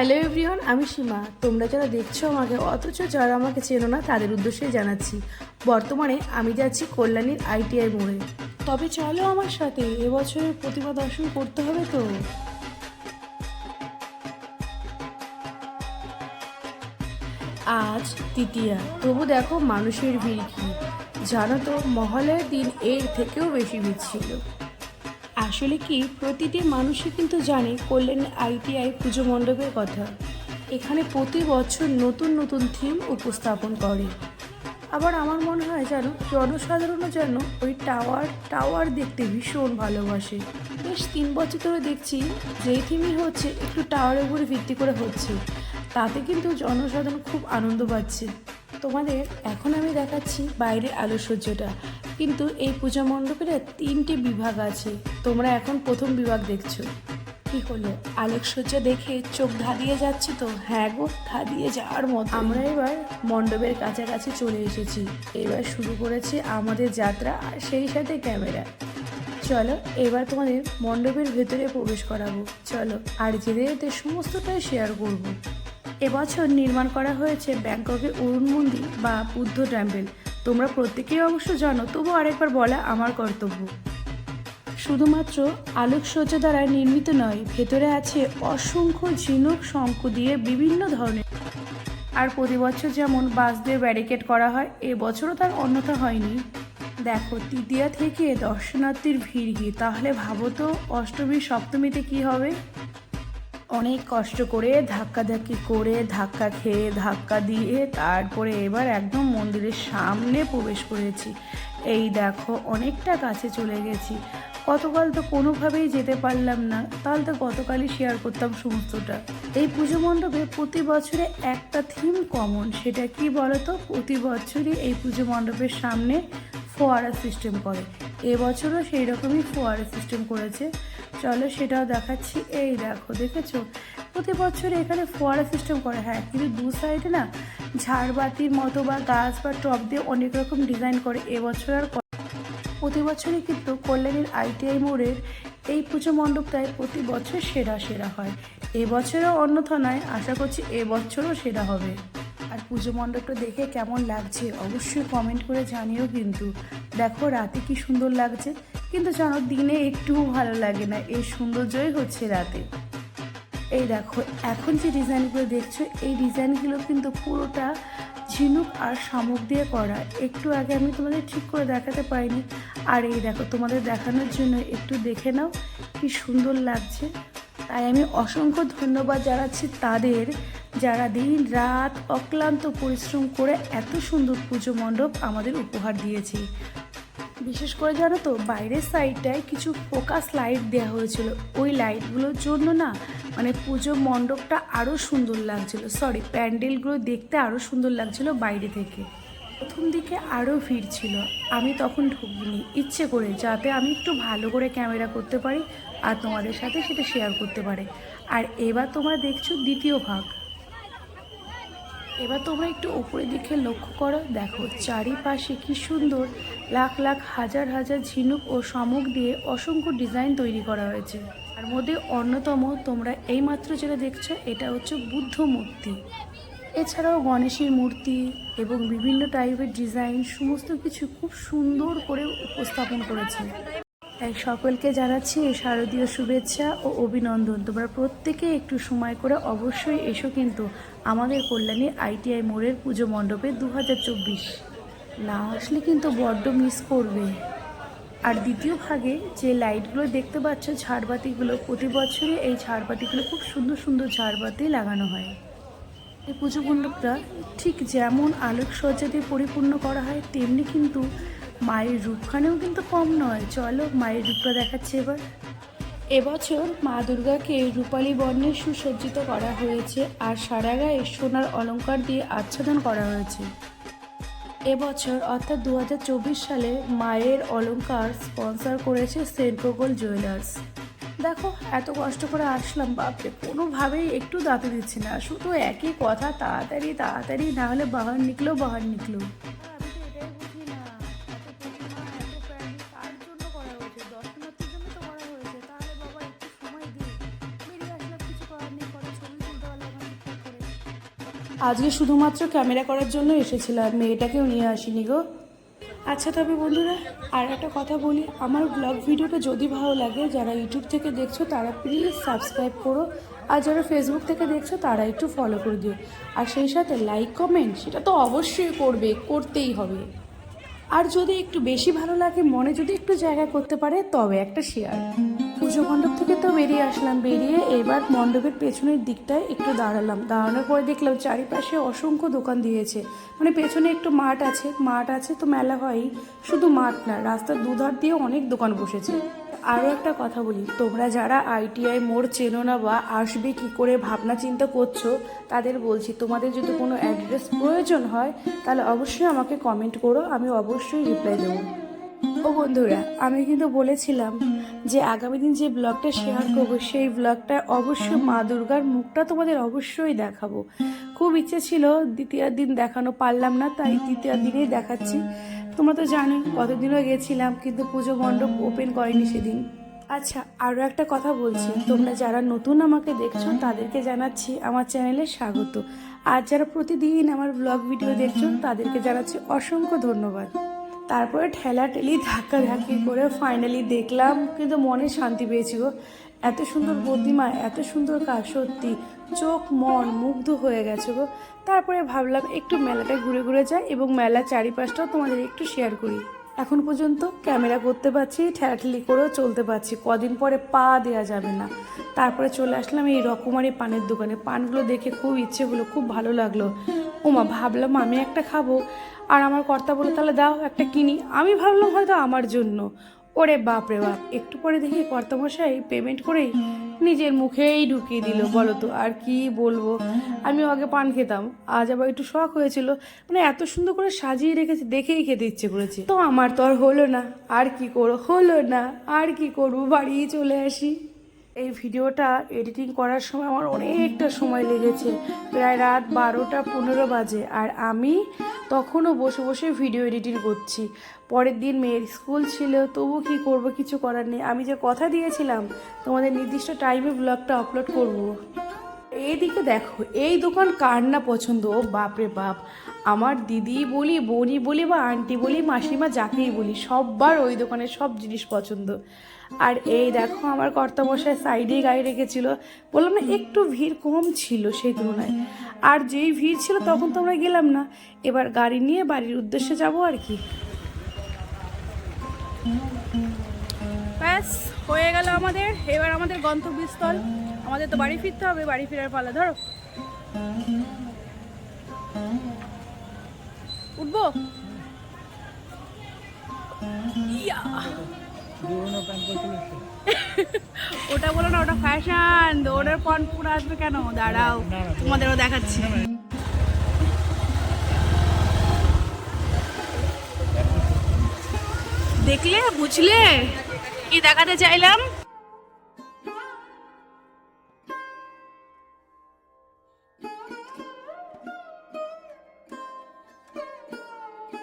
Hello everyone আমি সীমা। তোমরা যারা দেখছ আমাকে, অথচ যারা আমাকে চেনো না, তাদের উদ্দেশ্যে জানাচ্ছি, বর্তমানে আমি যাচ্ছি কল্যাণীর আইটিআই মোড়ে। তবে চলো আমার সাথে, এবছরের প্রতিমা দর্শন করতে হবে তো। আজ তৃতীয়া। তবু দেখো মানুষের ভিড় কি। জানো তো মহলের দিন এর থেকেও বেশি ভিড় ছিল। আসলে কি প্রতিটি মানুষই কিন্তু জানে কল্যাণ আইটিআই পুজো মণ্ডপের কথা। এখানে প্রতি বছর নতুন নতুন থিম উপস্থাপন করে। আবার আমার মনে হয় যেন জনসাধারণও যেন ওই টাওয়ার টাওয়ার দেখতে ভীষণ ভালোবাসে। বেশ তিন বছর ধরে দেখছি যেই থিমই হচ্ছে একটু টাওয়ারের উপরে ভিত্তি করে হচ্ছে। তাতে কিন্তু জনসাধারণ খুব আনন্দ পাচ্ছে। তোমাদের এখন আমি দেখাচ্ছি বাইরের আলোকসজ্জাটা কিন্তু এই পূজা মণ্ডপের তিনটি বিভাগ আছে। তোমরা এখন প্রথম বিভাগ দেখছ। কি হলো? আলোকসজ্জা দেখে চোখ ধাঁধিয়ে যাচ্ছে তো? হ্যাঁ গো ধাঁধিয়ে যাওয়ার মতো। আমরা এবার মণ্ডপের কাছাকাছি চলে এসেছি। এবার শুরু করেছি আমাদের যাত্রা আর সেই সাথে ক্যামেরা। চলো, এবার তোমাদের মণ্ডপের ভেতরে প্রবেশ করাবো। চলো, আর যেতে যেতে সমস্তটাই শেয়ার করব। এবছর নির্মাণ করা হয়েছে ব্যাংককের অরুণ মন্দির বা বুদ্ধ টেম্পেল তোমরা প্রত্যেকেই অবশ্য জানো তবু আরেকবার বলা আমার কর্তব্য। শুধুমাত্র আলোকসজ্জা দ্বারা নির্মিত নয়, ভেতরে আছে অসংখ্য ঝিনুক শঙ্খ দিয়ে বিভিন্ন ধরনের। আর প্রতি বছর যেমন বাস দিয়ে ব্যারিকেড করা হয় এবছরও তার অন্যথা হয়নি। দেখো, তৃতীয়া থেকে দর্শনার্থীর ভিড় কি? তাহলে ভাবো তো অষ্টমী সপ্তমীতে কি হবে? অনেক কষ্ট করে, ধাক্কাধাক্কি করে, ধাক্কা খেয়ে, ধাক্কা দিয়ে তারপরে এবার একদম মন্দিরের সামনে প্রবেশ করেছি। এই দেখো, অনেকটা কাছে চলে গেছি। গতকাল তো কোনোভাবেই যেতে পারলাম না। তাহলে তো গতকালই শেয়ার করতাম সমস্তটা। এই পুজো মণ্ডপে প্রতি বছরে একটা থিম কমন সেটা কি বলতো? প্রতি বছরই এই পুজো মণ্ডপের সামনে ফোয়ারা সিস্টেম করে। এবছরও সেই রকমই ফোয়ারা সিস্টেম করেছে। চলো সেটাও দেখাচ্ছি। এই দেখো, দেখেছ? প্রতি বছর এখানে ফোয়ারা সিস্টেম করে। হ্যাঁ কিন্তু দু সাইডে না ঝাড়বাতির মতো বা গাছ বা টপ দিয়ে অনেক রকম ডিজাইন করে। এবছর আর প্রতি বছরই কিন্তু কল্যাণীর আইটিআই মোড়ের এই পুজো মণ্ডপটায় প্রতি বছর সেরা সেরা হয়। এবছরও অন্যথা নয় আশা করছি এবছরও সেরা হবে। আর পুজো মণ্ডপটা দেখে কেমন লাগছে অবশ্যই কমেন্ট করে জানিও কিন্তু। দেখো রাতে কি সুন্দর লাগছে, কিন্তু জানো দিনে একটুও ভালো লাগে না, এই সৌন্দর্যই হচ্ছে রাতে। এই দেখো, এখন যে ডিজাইনগুলো দেখছ, এই ডিজাইনগুলো কিন্তু পুরোটা ঝিনুক আর শামুক দিয়ে করা। একটু আগে আমি তোমাদের ঠিক করে দেখাতে পারিনি। আর এই দেখো, তোমাদের দেখানোর জন্য একটু দেখে নাও কি সুন্দর লাগছে। তাই আমি অসংখ্য ধন্যবাদ জানাচ্ছি তাদের যারা দিন রাত অক্লান্ত পরিশ্রম করে এত সুন্দর পুজো মণ্ডপ আমাদের উপহার দিয়েছে। বিশেষ করে জানো তো, বাইরের সাইডটায় কিছু ফোকাস লাইট দেওয়া হয়েছিল। ওই লাইটগুলোর জন্য না মানে পুজো মণ্ডপটা আরও সুন্দর লাগছিল। সরি প্যান্ডেলগুলো দেখতে আরও সুন্দর লাগছিল বাইরে থেকে। প্রথম দিকে আরও ভিড় ছিল। আমি তখন ঢুকিনি। ইচ্ছে করে, যাতে আমি একটু ভালো করে ক্যামেরা করতে পারি আর তোমাদের সাথে সেটা শেয়ার করতে পারে। আর এবার তোমরা দেখছ দ্বিতীয় ভাগ। এবার তোমরা একটু উপরের দিকে লক্ষ্য করো। দেখো, চারিপাশে কি সুন্দর। লাখ লাখ, হাজার হাজার ঝিনুক ও শামুক দিয়ে অসংখ্য ডিজাইন তৈরি করা হয়েছে। তার মধ্যে অন্যতম তোমরা এইমাত্র যেটা দেখছ, এটা হচ্ছে বুদ্ধ মূর্তি। এছাড়াও গণেশের মূর্তি এবং বিভিন্ন টাইপের ডিজাইন, সমস্ত কিছু খুব সুন্দর করে উপস্থাপন করেছে। তাই সকলকে জানাচ্ছি শারদীয় শুভেচ্ছা ও অভিনন্দন। তোমরা প্রত্যেকে একটু সময় করে অবশ্যই এসো কিন্তু আমাদের কল্যাণী আইটিআই মোড়ের পুজো মণ্ডপে দু না আসলে কিন্তু বড্ড মিস করবে। আর দ্বিতীয় ভাগে যে লাইটগুলো দেখতে পাচ্ছ, ঝাড়বাতিগুলো, প্রতি বছরই এই ঝাড়বাতিগুলো খুব সুন্দর সুন্দর ঝাড়বাতি লাগানো হয়। এই পুজো মণ্ডপটা ঠিক যেমন আলোকসজ্জা দিয়ে পরিপূর্ণ করা হয়, তেমনি কিন্তু মায়ের রূপখানেও কিন্তু কম নয়। চলো, মায়ের রূপটা দেখাচ্ছে এবার। এবছর মা দুর্গাকে রূপালী বর্ণে সুসজ্জিত করা হয়েছে আর সারা গায়ে সোনার অলঙ্কার দিয়ে আচ্ছাদন করা হয়েছে। এবছর, অর্থাৎ দু হাজার চব্বিশ সালে, মায়ের অলঙ্কার স্পন্সর করেছে সেন্ট্রোগোল জুয়েলার্স। দেখো, এত কষ্ট করে আসলাম, বাপরে, কোনোভাবেই একটু দাঁতে দিচ্ছে না। শুধু একই কথা, তাড়াতাড়ি তাড়াতাড়ি, না হলে বাহার নিকলো বাহার নিকলো। আজকে শুধুমাত্র ক্যামেরা করার জন্য এসেছিলাম, মেয়েটাকেও নিয়ে আসিনি গো। আচ্ছা তবে বন্ধুরা, আর একটা কথা বলি, আমার ব্লগ ভিডিওটা যদি ভালো লাগে, যারা ইউটিউব থেকে দেখছ, তারা প্লিজ সাবস্ক্রাইব করো, আর যারা ফেসবুক থেকে দেখছ, তারা একটু ফলো করে দিও। আর সেই সাথে লাইক কমেন্ট সেটা তো অবশ্যই করবে, করতেই হবে। আর যদি একটু বেশি ভালো লাগে, মনে যদি একটু জায়গা করতে পারে, তবে একটা শেয়ার পুজো মণ্ডপ থেকে তো বেরিয়ে আসলাম। বেরিয়ে এবার মণ্ডপের পেছনের দিকটায় একটু দাঁড়ালাম। দাঁড়ানোর পরে দেখলাম চারিপাশে অসংখ্য দোকান দিয়েছে। মানে পেছনে একটু মাঠ আছে। মাঠ আছে তো মেলা হয়ই। শুধু মাঠ না, রাস্তার দুধার দিয়ে অনেক দোকান বসেছে। আরও একটা কথা বলি, তোমরা যারা আইটিআই মোড় চেনো না বা আসবে কি করে ভাবনা চিন্তা করছ, তাদের বলছি, তোমাদের যদি কোনো অ্যাড্রেস প্রয়োজন হয়, তাহলে অবশ্যই আমাকে কমেন্ট করো, আমি অবশ্যই রিপ্লাই দেবো। ও বন্ধুরা, আমি কিন্তু বলেছিলাম যে আগামী দিন যে ব্লগটা শেয়ার করব, সেই ব্লগটা অবশ্যই মা দুর্গার মুখটা তোমাদের অবশ্যই দেখাবো। খুব ইচ্ছে ছিল দ্বিতীয় দিন দেখানো পারলাম না, তাই তৃতীয় দিনেই দেখাচ্ছি। তোমরা তো জানোই কতদিনও গেছিলাম, কিন্তু পুজো মণ্ডপ ওপেন করেনি সেদিন। আচ্ছা আরও একটা কথা বলছি। তোমরা যারা নতুন আমাকে দেখছ, তাদেরকে জানাচ্ছি আমার চ্যানেলে স্বাগত। আর যারা প্রতিদিন আমার ব্লগ ভিডিও দেখছ, তাদেরকে জানাচ্ছি অসংখ্য ধন্যবাদ। তারপরে ঠেলা ঠেলি ধাক্কা ধাক্কি করে ফাইনালি দেখলাম, কিন্তু মনে শান্তি পেয়েছি গো। এত সুন্দর প্রতিমা, এত সুন্দর কাজ, সত্যি। চোখ, মন মুগ্ধ হয়ে গেছে গো। তারপরে ভাবলাম একটু মেলাটা ঘুরে ঘুরে যাই এবং মেলার চারিপাশটাও তোমাদের একটু শেয়ার করি। এখন পর্যন্ত ক্যামেরা করতে পারছি ঠেলাঠেলি করেও চলতে পারছি। কদিন পরে পা দেওয়া যাবে না। তারপরে চলে আসলাম এই রকমারি পানের দোকানে। পানগুলো দেখে খুব ইচ্ছে হলো, খুব ভালো লাগল। ওমা, ভাবলাম আমি একটা খাব। আর আমার কর্তা বলে, তাহলে দাও একটা কিনি। আমি ভাবলাম হয়তো আমার জন্য। ওরে বাপ রে বাপ, একটু পরে দেখি কর্তামশাই পেমেন্ট করেই নিজের মুখেই ঢুকিয়ে দিল, বলো তো, আর কি বলব? আমি আগে পান খেতাম, আজ আবার একটু শখ হয়েছিল। মানে এত সুন্দর করে সাজিয়ে রেখেছে, দেখেই খেতে ইচ্ছে করেছে। তো আমার তো আর হলো না, আর কি করো হলো না, আর কি করব? বাড়ি চলে আসি। এই ভিডিওটা এডিটিং করার সময় আমার অনেকটা সময় লেগেছে। প্রায় রাত বারোটা পনেরো বাজে আর আমি তখনও বসে বসে ভিডিও এডিটিং করছি। পরের দিন মেয়ের স্কুল ছিল, তবু কি করব, কিছু করার নেই। আমি যে কথা দিয়েছিলাম, তোমাদের নির্দিষ্ট টাইমে ব্লগটা আপলোড করব। এইদিকে দেখো, এই দোকান কার না পছন্দ? বাপরে বাপ। আমার দিদি বলি বোনই বলি বা আন্টি বলি, মাসিমা যাকেই বলি, সববার ওই দোকানে সব জিনিস পছন্দ। আর এই দেখো, আমার কর্তামশাই সাইডেই গাড়ি রেখেছিল। বললাম না, একটু ভিড় কম ছিল সেই তুলনায়। আর যেই ভিড় ছিল তখন তো আমরা গেলাম না। এবার গাড়ি নিয়ে বাড়ির উদ্দেশ্যে যাব আর কি। ব্যাস। হয়ে গেল আমাদের। এবার আমাদের গন্তব্যস্থল। আমাদের তো বাড়ি ফিরতে হবে, বাড়ি ফেরার পালা, ধরো। উঠবো? ওটা বলো না, ওটা ফ্যাশন ওটার পন পুরো আসবে কেন? দাঁড়াও, তোমাদেরও দেখাচ্ছি। দেখলে, বুঝলে? কি দেখাতে চাইলাম?